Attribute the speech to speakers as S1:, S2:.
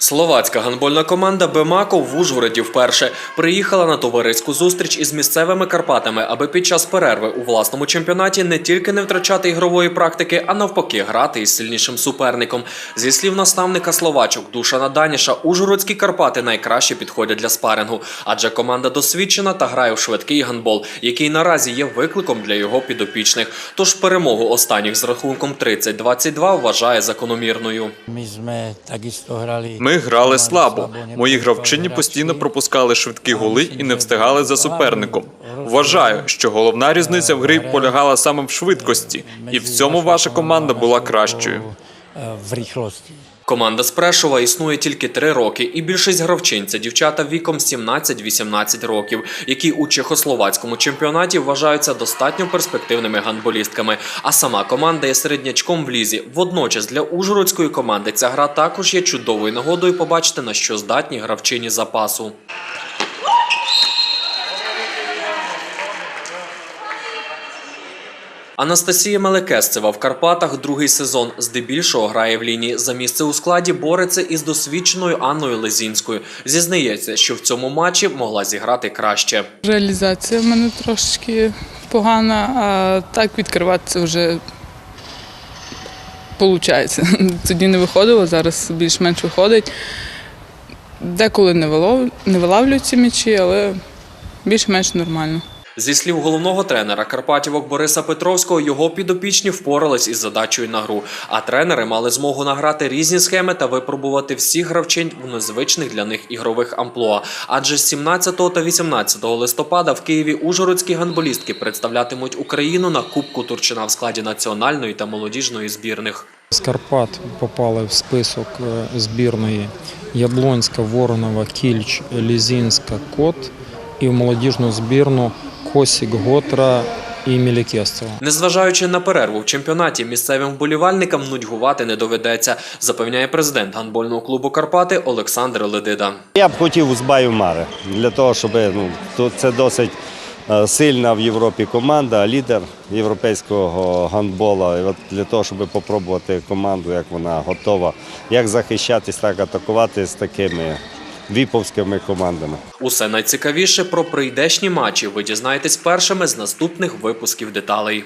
S1: Словацька гандбольна команда Бемако в Ужгороді вперше приїхала на товариську зустріч із місцевими Карпатами, аби під час перерви у власному чемпіонаті не тільки не втрачати ігрової практики, а навпаки грати із сильнішим суперником. Зі слів наставника словачок Душана Даніша, ужгородські Карпати найкраще підходять для спарингу, адже команда досвідчена та грає в швидкий гандбол, який наразі є викликом для його підопічних. Тож перемогу останніх з рахунком 30-22 вважає закономірною.
S2: Sme takisto hrali.
S3: Ми грали слабо. Мої гравчині постійно пропускали швидкі голи і не встигали за суперником. Вважаю, що головна різниця в грі полягала саме в швидкості, і в цьому ваша команда була кращою.
S2: е, В.
S1: Команда з Прешова існує тільки три роки, і більшість гравчин це дівчата віком 17-18 років, які у чехословацькому чемпіонаті вважаються достатньо перспективними гандболістками. А сама команда є середнячком в лізі. Водночас для ужгородської команди ця гра також є чудовою нагодою побачити на що здатні гравчині запасу. Анастасія Мелекесцева в Карпатах другий сезон здебільшого грає в лінії. За місце у складі бореться із досвідченою Анною Лезінською. Зізнається, що в цьому матчі могла зіграти краще.
S4: Реалізація в мене трошки погана, а так відкриватися вже виходить. Тоді не виходило, зараз більш-менш виходить. Деколи не вилов... не вилавлюють ці м'ячі, але більш-менш нормально.
S1: Зі слів головного тренера Карпатівок Бориса Петровського, його підопічні впорались із задачею на гру. А тренери мали змогу награти різні схеми та випробувати всіх гравчинь в незвичних для них ігрових амплуа. Адже з 17 та 18 листопада в Києві ужгородські гандболістки представлятимуть Україну на Кубку Турчина в складі національної та молодіжної збірних.
S5: З Карпат попали в список е, збірної Яблонська, Воронова, Кільч, Лізінська, Кот і в молодіжну збірну Косік, Готра і Мілікестова.
S1: Незважаючи на перерву в чемпіонаті, місцевим вболівальникам нудьгувати не доведеться, запевняє президент гандбольного клубу Карпати Олександр Ледида.
S6: Я б хотів Узбаю Мари для того, щоб ну, то це досить е, сильна в Європі команда, лідер європейського гандбола. І от для того, щоб попробувати команду, як вона готова, як захищатись, так атакувати з такими віповськими командами.
S1: Усе найцікавіше про прийдешні матчі ви дізнаєтесь першими з наступних випусків деталей.